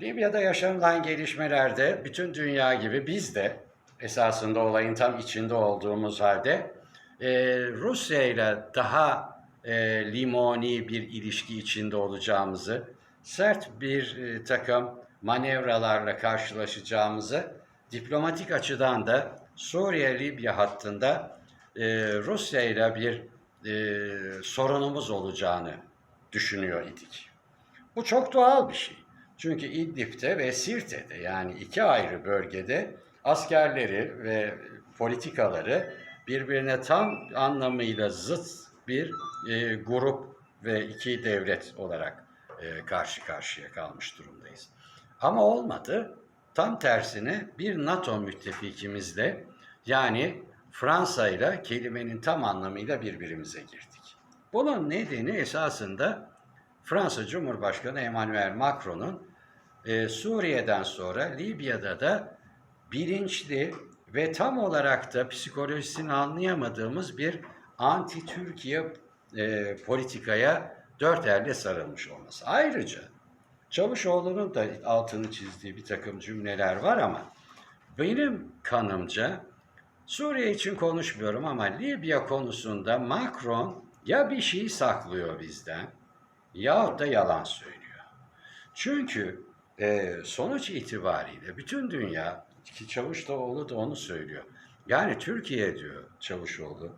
Libya'da yaşanılan gelişmelerde bütün dünya gibi biz de esasında olayın tam içinde olduğumuz halde e, Rusya ile daha e, limoni bir ilişki içinde olacağımızı, sert bir e, takım manevralarla karşılaşacağımızı, diplomatik açıdan da Suriye-Libya hattında e, Rusya ile bir e, sorunumuz olacağını düşünüyor idik. Bu çok doğal bir şey. Çünkü İdlib'de ve Sirte'de yani iki ayrı bölgede askerleri ve politikaları birbirine tam anlamıyla zıt bir e, grup ve iki devlet olarak e, karşı karşıya kalmış durumdayız. Ama olmadı. Tam tersine bir NATO müttefikimizle yani Fransa ile kelimenin tam anlamıyla birbirimize girdik. Bunun nedeni esasında Fransa Cumhurbaşkanı Emmanuel Macron'un e, Suriye'den sonra Libya'da da bilinçli ve tam olarak da psikolojisini anlayamadığımız bir anti-Türkiye e, politikaya dört elle sarılmış olması. Ayrıca Çavuşoğlu'nun da altını çizdiği bir takım cümleler var ama benim kanımca Suriye için konuşmuyorum ama Libya konusunda Macron ya bir şey saklıyor bizden yahut da yalan söylüyor. Çünkü e, sonuç itibariyle bütün dünya, ki Çavuşoğlu da onu söylüyor. Yani Türkiye diyor Çavuşoğlu,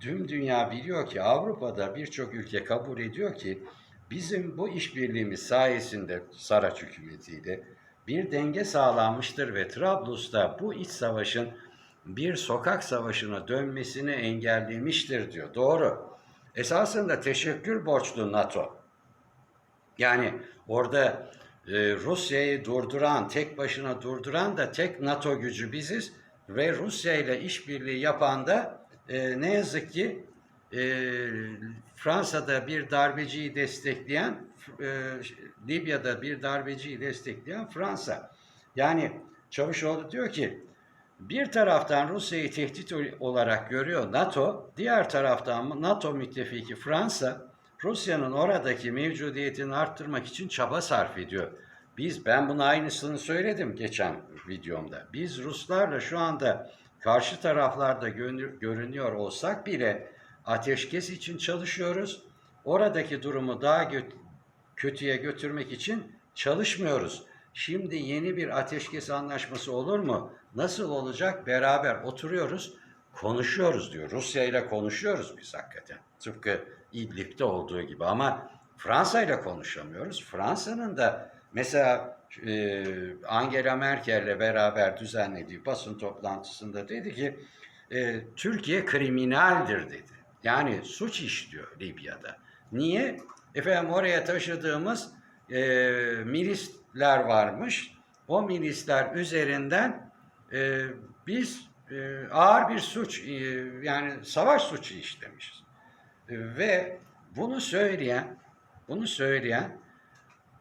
tüm dünya biliyor ki Avrupa'da birçok ülke kabul ediyor ki bizim bu işbirliğimiz sayesinde Saraç hükümetiyle bir denge sağlanmıştır ve Trablus'ta bu iç savaşın bir sokak savaşına dönmesini engellemiştir diyor. Doğru. Esasında teşekkür borçlu NATO. Yani orada e, Rusya'yı durduran, tek başına durduran da tek NATO gücü biziz ve Rusya ile işbirliği yapan da e, ne yazık ki e, Fransa'da bir darbeciyi destekleyen, e, Libya'da bir darbeciyi destekleyen Fransa. Yani Çavuşoğlu diyor ki bir taraftan Rusya'yı tehdit olarak görüyor NATO, diğer taraftan NATO müttefiki Fransa Rusya'nın oradaki mevcudiyetini arttırmak için çaba sarf ediyor. Biz ben bunu aynısını söyledim geçen videomda. Biz Ruslarla şu anda karşı taraflarda görünüyor olsak bile ateşkes için çalışıyoruz. Oradaki durumu daha gö- kötüye götürmek için çalışmıyoruz. Şimdi yeni bir ateşkes anlaşması olur mu? Nasıl olacak? Beraber oturuyoruz, konuşuyoruz diyor. Rusya ile konuşuyoruz biz hakikaten. Tıpkı İdlib'de olduğu gibi ama Fransa ile konuşamıyoruz. Fransa'nın da mesela e, Angela Merkel'le beraber düzenlediği basın toplantısında dedi ki e, Türkiye kriminaldir dedi. Yani suç işliyor Libya'da. Niye? Efendim oraya taşıdığımız e, milisler varmış. O milisler üzerinden e, biz e, ağır bir suç e, yani savaş suçu işlemişiz. E, ve bunu söyleyen bunu söyleyen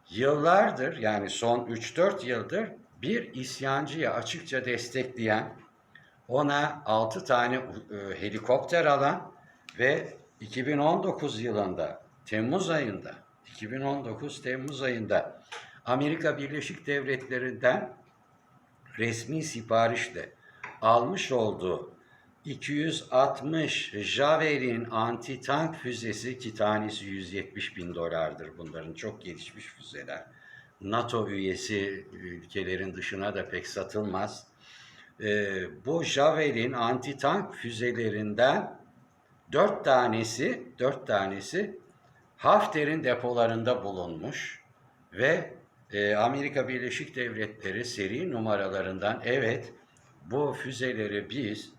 yıllardır yani son 3-4 yıldır bir isyancıyı açıkça destekleyen ona 6 tane e, helikopter alan ve 2019 yılında Temmuz ayında 2019 Temmuz ayında Amerika Birleşik Devletleri'nden resmi siparişle almış olduğu 260 Javelin anti-tank füzesi ki tanesi 170 bin dolardır bunların çok gelişmiş füzeler. NATO üyesi ülkelerin dışına da pek satılmaz. Ee, bu Javelin anti-tank füzelerinden dört tanesi, dört tanesi Hafter'in depolarında bulunmuş ve e, Amerika Birleşik Devletleri seri numaralarından evet bu füzeleri biz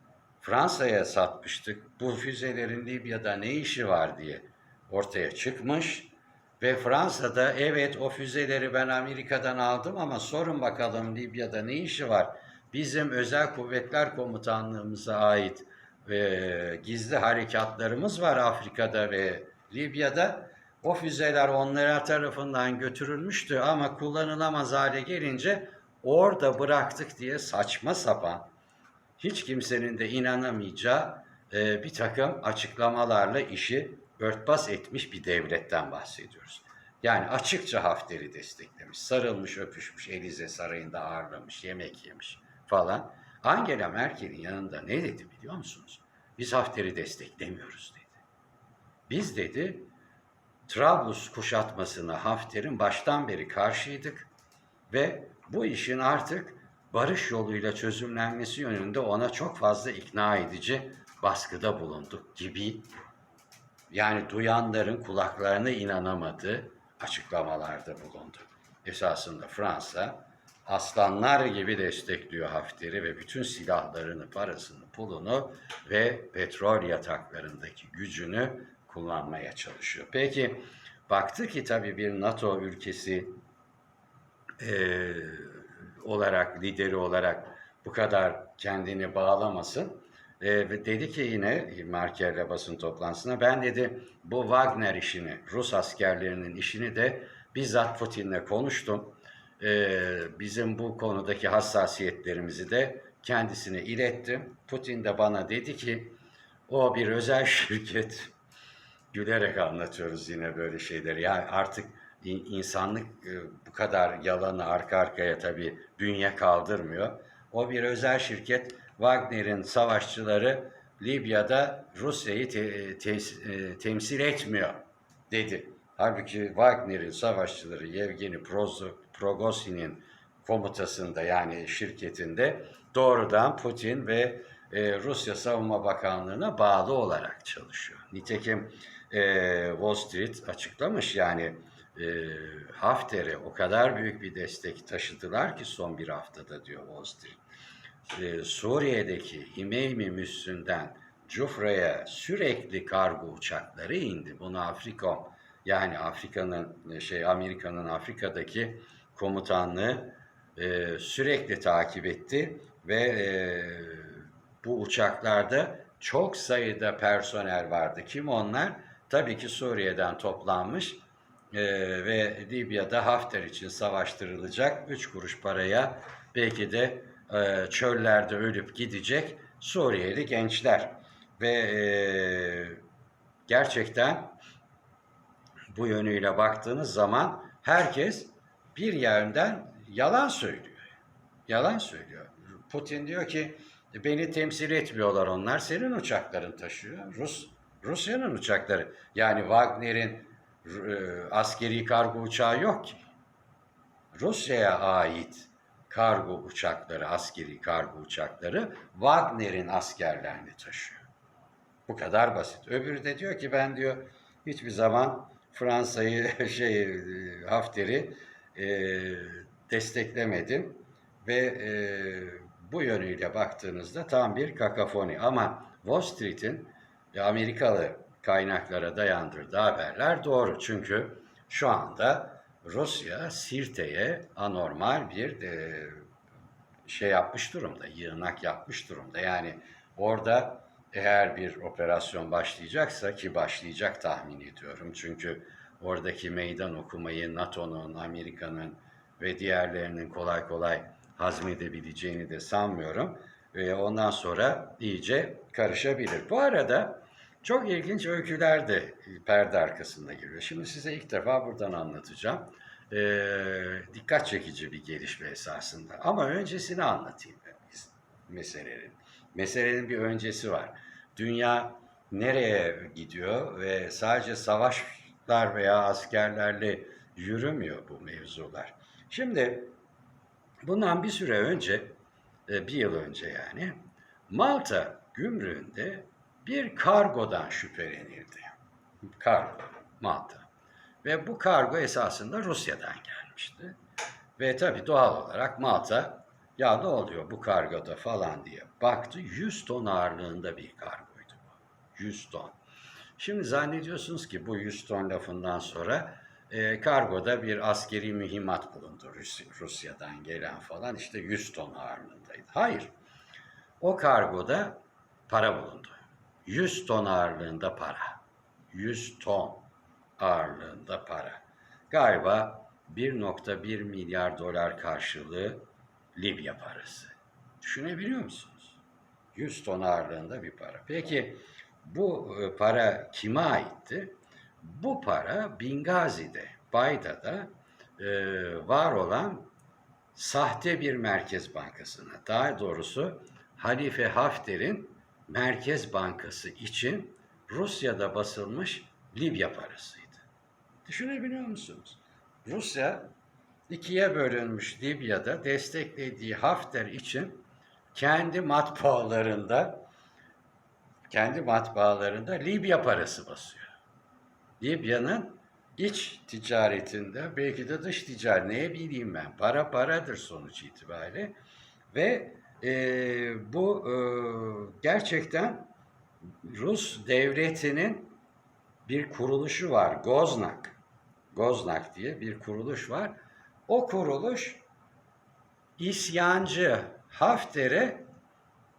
Fransa'ya satmıştık. Bu füzelerin Libya'da ne işi var diye ortaya çıkmış ve Fransa'da evet o füzeleri ben Amerika'dan aldım ama sorun bakalım Libya'da ne işi var? Bizim özel kuvvetler komutanlığımıza ait e, gizli harekatlarımız var Afrika'da ve Libya'da. O füzeler onlara tarafından götürülmüştü ama kullanılamaz hale gelince orada bıraktık diye saçma sapan, hiç kimsenin de inanamayacağı e, bir takım açıklamalarla işi örtbas etmiş bir devletten bahsediyoruz. Yani açıkça Hafter'i desteklemiş. Sarılmış, öpüşmüş, Elize Sarayı'nda ağırlamış, yemek yemiş falan. Angela Merkel'in yanında ne dedi biliyor musunuz? Biz Hafter'i desteklemiyoruz dedi. Biz dedi Trablus kuşatmasına Hafter'in baştan beri karşıydık ve bu işin artık barış yoluyla çözümlenmesi yönünde ona çok fazla ikna edici baskıda bulunduk gibi yani duyanların kulaklarına inanamadığı açıklamalarda bulundu. Esasında Fransa aslanlar gibi destekliyor Hafter'i ve bütün silahlarını, parasını, pulunu ve petrol yataklarındaki gücünü kullanmaya çalışıyor. Peki baktı ki tabii bir NATO ülkesi e, olarak, lideri olarak bu kadar kendini bağlamasın. E, dedi ki yine Merkel'le basın toplantısına ben dedi bu Wagner işini, Rus askerlerinin işini de bizzat Putin'le konuştum. E, bizim bu konudaki hassasiyetlerimizi de kendisine ilettim. Putin de bana dedi ki o bir özel şirket gülerek anlatıyoruz yine böyle şeyleri. Yani artık insanlık e, bu kadar yalanı arka arkaya tabii bünye kaldırmıyor. O bir özel şirket Wagner'in savaşçıları Libya'da Rusya'yı te- te- e, temsil etmiyor dedi. Halbuki Wagner'in savaşçıları Yevgeni Prozo- Prigozhin'in komutasında yani şirketinde doğrudan Putin ve e, Rusya Savunma Bakanlığı'na bağlı olarak çalışıyor. Nitekim Wall Street açıklamış yani e, Hafter'e o kadar büyük bir destek taşıdılar ki son bir haftada diyor Wall. E, Suriye'deki İmeymi Müssü'nden Cufra'ya sürekli kargo uçakları indi. Bunu Afrikom yani Afrika'nın şey Amerika'nın Afrika'daki komutanlığı e, sürekli takip etti ve e, bu uçaklarda çok sayıda personel vardı. Kim onlar? Tabii ki Suriye'den toplanmış e, ve Libya'da Hafter için savaştırılacak 3 kuruş paraya belki de e, çöllerde ölüp gidecek Suriyeli gençler. Ve e, gerçekten bu yönüyle baktığınız zaman herkes bir yerden yalan söylüyor. Yalan söylüyor. Putin diyor ki beni temsil etmiyorlar onlar. Senin uçakların taşıyor. Rus Rusya'nın uçakları. Yani Wagner'in askeri kargo uçağı yok ki. Rusya'ya ait kargo uçakları, askeri kargo uçakları Wagner'in askerlerini taşıyor. Bu kadar basit. Öbürü de diyor ki ben diyor hiçbir zaman Fransa'yı şey e, Hafter'i e, desteklemedim ve e, bu yönüyle baktığınızda tam bir kakafoni. Ama Wall Street'in e, Amerikalı kaynaklara dayandırdığı haberler doğru. Çünkü şu anda Rusya Sirte'ye anormal bir e, şey yapmış durumda, yığınak yapmış durumda. Yani orada eğer bir operasyon başlayacaksa ki başlayacak tahmin ediyorum. Çünkü oradaki meydan okumayı NATO'nun, Amerika'nın ve diğerlerinin kolay kolay hazmedebileceğini de sanmıyorum. Ve ondan sonra iyice karışabilir. Bu arada çok ilginç öyküler de perde arkasında geliyor. Şimdi size ilk defa buradan anlatacağım. Ee, dikkat çekici bir gelişme esasında. Ama öncesini anlatayım meselenin. Meselenin bir öncesi var. Dünya nereye gidiyor ve sadece savaşlar veya askerlerle yürümüyor bu mevzular. Şimdi bundan bir süre önce, e, bir yıl önce yani, Malta gümrüğünde bir kargodan şüphelenildi. Kargo, Malta. Ve bu kargo esasında Rusya'dan gelmişti. Ve tabii doğal olarak Malta ya ne oluyor bu kargoda falan diye baktı. 100 ton ağırlığında bir kargoydu bu. 100 ton. Şimdi zannediyorsunuz ki bu 100 ton lafından sonra e, kargoda bir askeri mühimmat bulundu Rus- Rusya'dan gelen falan işte 100 ton ağırlığındaydı. Hayır. O kargoda para bulundu. 100 ton ağırlığında para. 100 ton ağırlığında para. Galiba 1.1 milyar dolar karşılığı Libya parası. Düşünebiliyor musunuz? 100 ton ağırlığında bir para. Peki bu e, para kime aitti? Bu para Bingazi'de Bayda'da e, var olan sahte bir merkez bankasına, daha doğrusu Halife Hafter'in Merkez Bankası için Rusya'da basılmış Libya parasıydı. Düşünebiliyor musunuz? Rusya ikiye bölünmüş Libya'da desteklediği Hafter için kendi matbaalarında kendi matbaalarında Libya parası basıyor. Libya'nın iç ticaretinde belki de dış ticaret neye bileyim ben para paradır sonuç itibariyle ve e, bu e, gerçekten Rus devletinin bir kuruluşu var Goznak Goznak diye bir kuruluş var. O kuruluş isyancı Hafter'e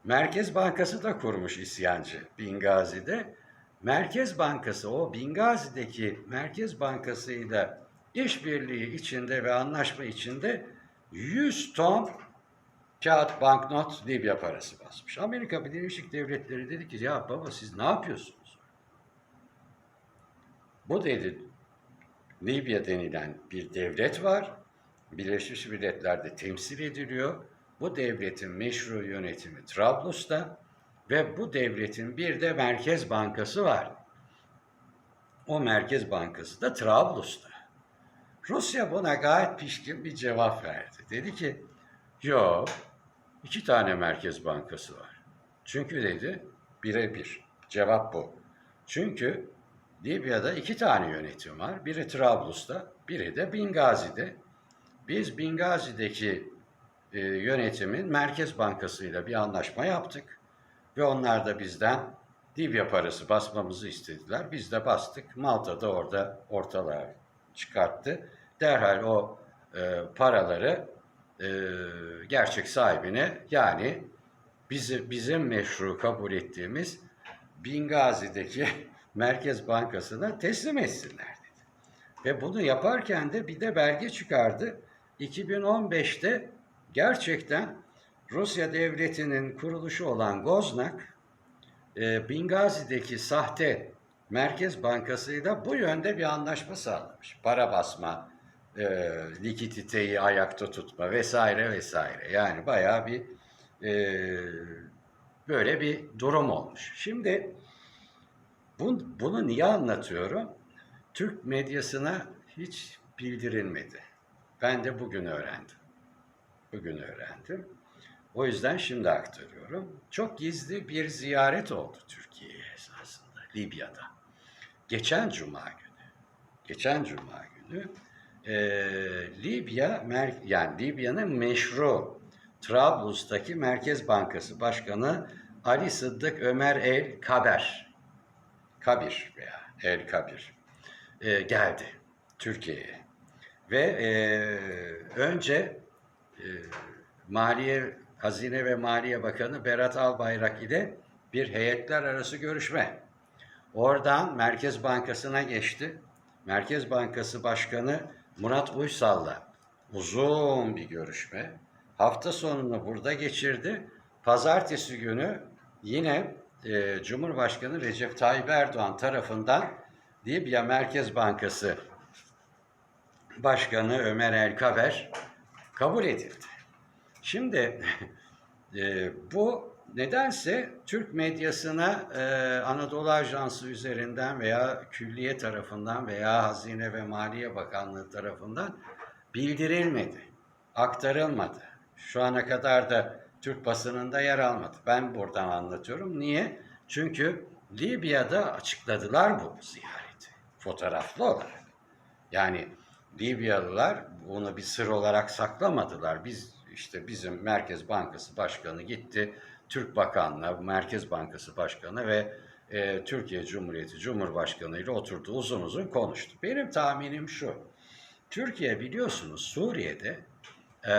Merkez Bankası da kurmuş isyancı Bingazi'de. Merkez Bankası o Bingazi'deki Merkez Bankası ile işbirliği içinde ve anlaşma içinde 100 ton kağıt banknot Libya parası basmış. Amerika Birleşik Devletleri dedi ki ya baba siz ne yapıyorsunuz? Bu dedi Libya denilen bir devlet var. Birleşmiş Milletler'de temsil ediliyor. Bu devletin meşru yönetimi Trablus'ta ve bu devletin bir de Merkez Bankası var. O Merkez Bankası da Trablus'ta. Rusya buna gayet pişkin bir cevap verdi. Dedi ki, yok iki tane Merkez Bankası var. Çünkü dedi, birebir. Cevap bu. Çünkü Libya'da iki tane yönetim var. Biri Trablus'ta, biri de Bingazi'de. Biz Bingazi'deki e, yönetimin Merkez Bankası ile bir anlaşma yaptık. Ve onlar da bizden Libya parası basmamızı istediler. Biz de bastık. Malta da orada ortalığa çıkarttı. Derhal o e, paraları e, gerçek sahibine yani bizi, bizim meşru kabul ettiğimiz Bingazi'deki Merkez Bankası'na teslim etsinler dedi. Ve bunu yaparken de bir de belge çıkardı. 2015'te gerçekten Rusya devletinin kuruluşu olan Goznak, e, Bingazi'deki sahte Merkez Bankası'yla bu yönde bir anlaşma sağlamış. Para basma, e, likiditeyi ayakta tutma vesaire vesaire. Yani bayağı bir e, böyle bir durum olmuş. Şimdi bunu, bunu niye anlatıyorum? Türk medyasına hiç bildirilmedi. Ben de bugün öğrendim. Bugün öğrendim. O yüzden şimdi aktarıyorum. Çok gizli bir ziyaret oldu Türkiye'ye esasında Libya'da. Geçen Cuma günü, geçen Cuma günü e, Libya, mer, yani Libya'nın meşru Trablus'taki Merkez Bankası Başkanı Ali Sıddık Ömer El Kaber, Kabir veya El Kabir e, geldi Türkiye'ye. Ve e, önce e, Maliye, Hazine ve Maliye Bakanı Berat Albayrak ile bir heyetler arası görüşme. Oradan Merkez Bankası'na geçti. Merkez Bankası Başkanı Murat Uysal'la uzun bir görüşme. Hafta sonunu burada geçirdi. Pazartesi günü yine e, Cumhurbaşkanı Recep Tayyip Erdoğan tarafından Libya Merkez Bankası Başkanı Ömer El Kaber kabul edildi. Şimdi e, bu nedense Türk medyasına e, Anadolu Ajansı üzerinden veya külliye tarafından veya Hazine ve Maliye Bakanlığı tarafından bildirilmedi, aktarılmadı. Şu ana kadar da Türk basınında yer almadı. Ben buradan anlatıyorum. Niye? Çünkü Libya'da açıkladılar bu ziyareti fotoğraflı olarak. Yani Libyalılar bunu bir sır olarak saklamadılar. Biz işte bizim Merkez Bankası Başkanı gitti, Türk Bakanlığı, Merkez Bankası Başkanı ve e, Türkiye Cumhuriyeti Cumhurbaşkanı ile oturdu uzun uzun konuştu. Benim tahminim şu, Türkiye biliyorsunuz Suriye'de e,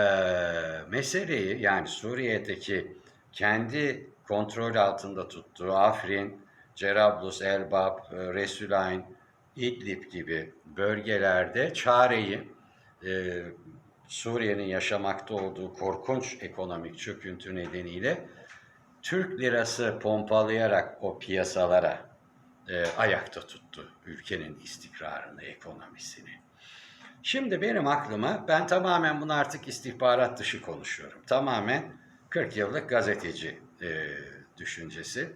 meseleyi yani Suriye'deki kendi kontrol altında tuttuğu Afrin, Cerablus, Elbap, e, Resulayn, İdlib gibi bölgelerde çareyi e, Suriye'nin yaşamakta olduğu korkunç ekonomik çöküntü nedeniyle Türk lirası pompalayarak o piyasalara e, ayakta tuttu ülkenin istikrarını, ekonomisini. Şimdi benim aklıma, ben tamamen bunu artık istihbarat dışı konuşuyorum. Tamamen 40 yıllık gazeteci e, düşüncesi.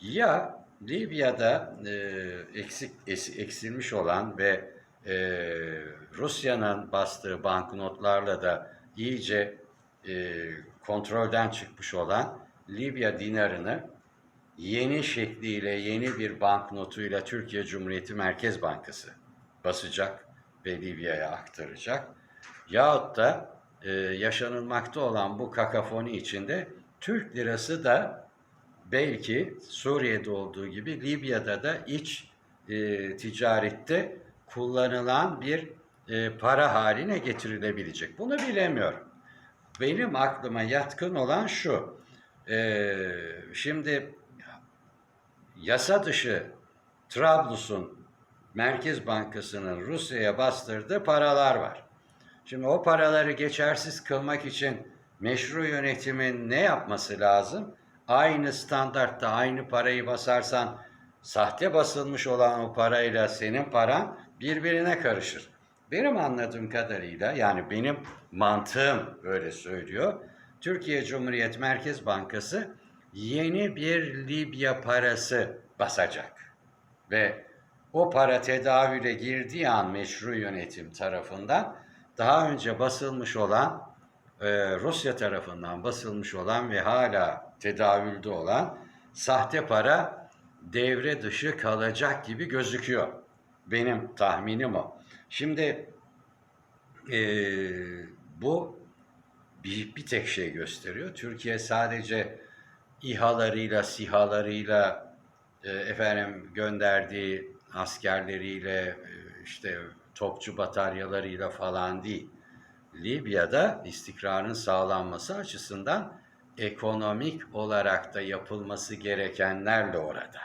Ya Libya'da e, eksik es- eksilmiş olan ve e, Rusya'nın bastığı banknotlarla da iyice e, kontrolden çıkmış olan Libya dinarını yeni şekliyle, yeni bir banknotuyla Türkiye Cumhuriyeti Merkez Bankası basacak ve Libya'ya aktaracak. Yahut da e, yaşanılmakta olan bu kakafoni içinde Türk lirası da belki Suriye'de olduğu gibi Libya'da da iç e, ticarette kullanılan bir e, para haline getirilebilecek. Bunu bilemiyorum. Benim aklıma yatkın olan şu. E, şimdi yasa dışı Trablus'un Merkez Bankası'nın Rusya'ya bastırdığı paralar var. Şimdi o paraları geçersiz kılmak için meşru yönetimin ne yapması lazım? Aynı standartta aynı parayı basarsan sahte basılmış olan o parayla senin paran birbirine karışır. Benim anladığım kadarıyla yani benim mantığım öyle söylüyor. Türkiye Cumhuriyet Merkez Bankası yeni bir Libya parası basacak. Ve o para tedavüle girdiği an meşru yönetim tarafından daha önce basılmış olan e, Rusya tarafından basılmış olan ve hala tedavülde olan sahte para devre dışı kalacak gibi gözüküyor. Benim tahminim o. Şimdi e, bu bir, bir tek şey gösteriyor. Türkiye sadece İHA'larıyla, SİHA'larıyla, e, efendim gönderdiği askerleriyle, e, işte topçu bataryalarıyla falan değil. Libya'da istikrarın sağlanması açısından ekonomik olarak da yapılması gerekenlerle orada.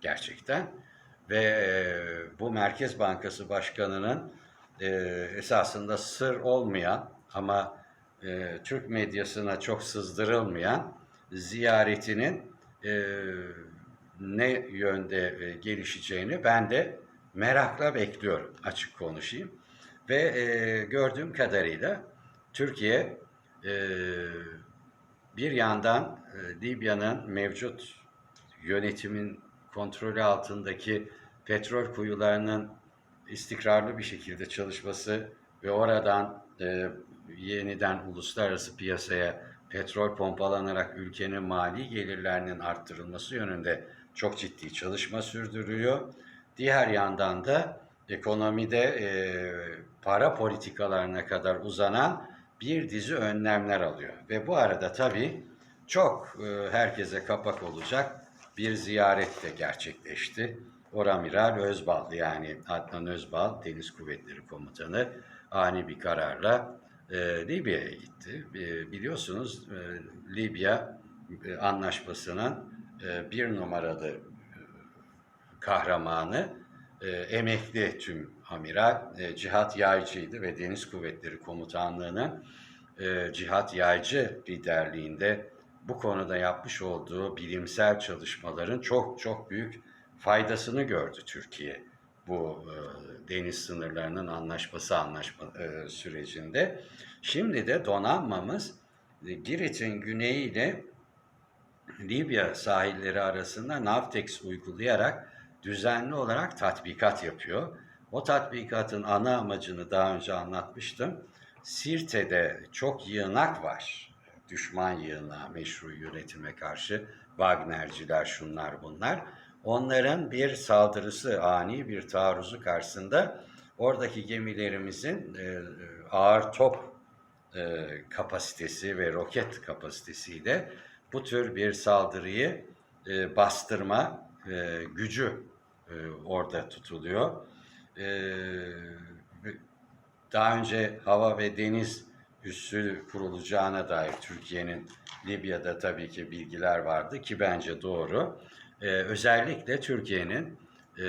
Gerçekten. Ve e, bu Merkez Bankası Başkanı'nın e, esasında sır olmayan ama e, Türk medyasına çok sızdırılmayan ziyaretinin e, ne yönde e, gelişeceğini ben de merakla bekliyorum açık konuşayım. Ve e, gördüğüm kadarıyla Türkiye e, bir yandan e, Libya'nın mevcut yönetimin kontrolü altındaki petrol kuyularının istikrarlı bir şekilde çalışması ve oradan e, yeniden uluslararası piyasaya petrol pompalanarak ülkenin mali gelirlerinin arttırılması yönünde çok ciddi çalışma sürdürüyor. Diğer yandan da ekonomide e, para politikalarına kadar uzanan bir dizi önlemler alıyor. Ve bu arada tabii çok e, herkese kapak olacak bir ziyaret de gerçekleşti. Oramiral Özbal yani Adnan Özbal Deniz Kuvvetleri Komutanı ani bir kararla Libya'ya gitti. E, biliyorsunuz e, Libya e, anlaşmasının e, bir numaralı kahramanı emekli tüm amiral Cihat Yaycı'ydı ve Deniz Kuvvetleri Komutanlığı'nın Cihat Yaycı liderliğinde bu konuda yapmış olduğu bilimsel çalışmaların çok çok büyük faydasını gördü Türkiye bu deniz sınırlarının anlaşması anlaşma e, sürecinde. Şimdi de donanmamız e, Girit'in güneyiyle Libya sahilleri arasında Navtex uygulayarak düzenli olarak tatbikat yapıyor. O tatbikatın ana amacını daha önce anlatmıştım. Sirte'de çok yığınak var. Düşman yığınağı meşru yönetime karşı Wagnerciler şunlar bunlar. Onların bir saldırısı, ani bir taarruzu karşısında oradaki gemilerimizin e, ağır top e, kapasitesi ve roket kapasitesiyle bu tür bir saldırıyı e, bastırma gücü orada tutuluyor. Daha önce hava ve deniz üssü kurulacağına dair Türkiye'nin Libya'da tabii ki bilgiler vardı ki bence doğru. E, özellikle Türkiye'nin e,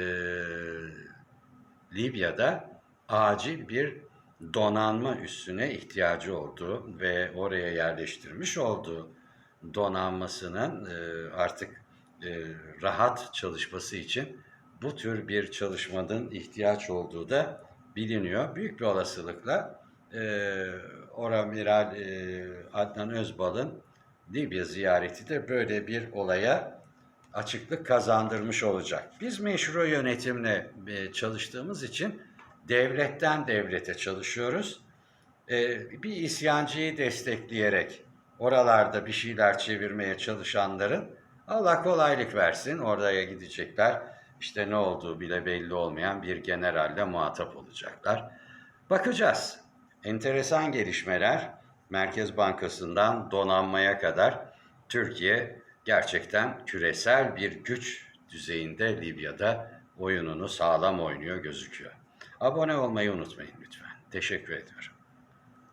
Libya'da acil bir donanma üssüne ihtiyacı olduğu ve oraya yerleştirmiş olduğu donanmasının e, artık e, rahat çalışması için bu tür bir çalışmanın ihtiyaç olduğu da biliniyor. Büyük bir olasılıkla e, Oramiral e, Adnan Özbal'ın Libya ziyareti de böyle bir olaya açıklık kazandırmış olacak. Biz meşru yönetimle e, çalıştığımız için devletten devlete çalışıyoruz. E, bir isyancıyı destekleyerek oralarda bir şeyler çevirmeye çalışanların Allah kolaylık versin oraya gidecekler. İşte ne olduğu bile belli olmayan bir generalle muhatap olacaklar. Bakacağız. Enteresan gelişmeler Merkez Bankası'ndan donanmaya kadar Türkiye gerçekten küresel bir güç düzeyinde Libya'da oyununu sağlam oynuyor gözüküyor. Abone olmayı unutmayın lütfen. Teşekkür ediyorum.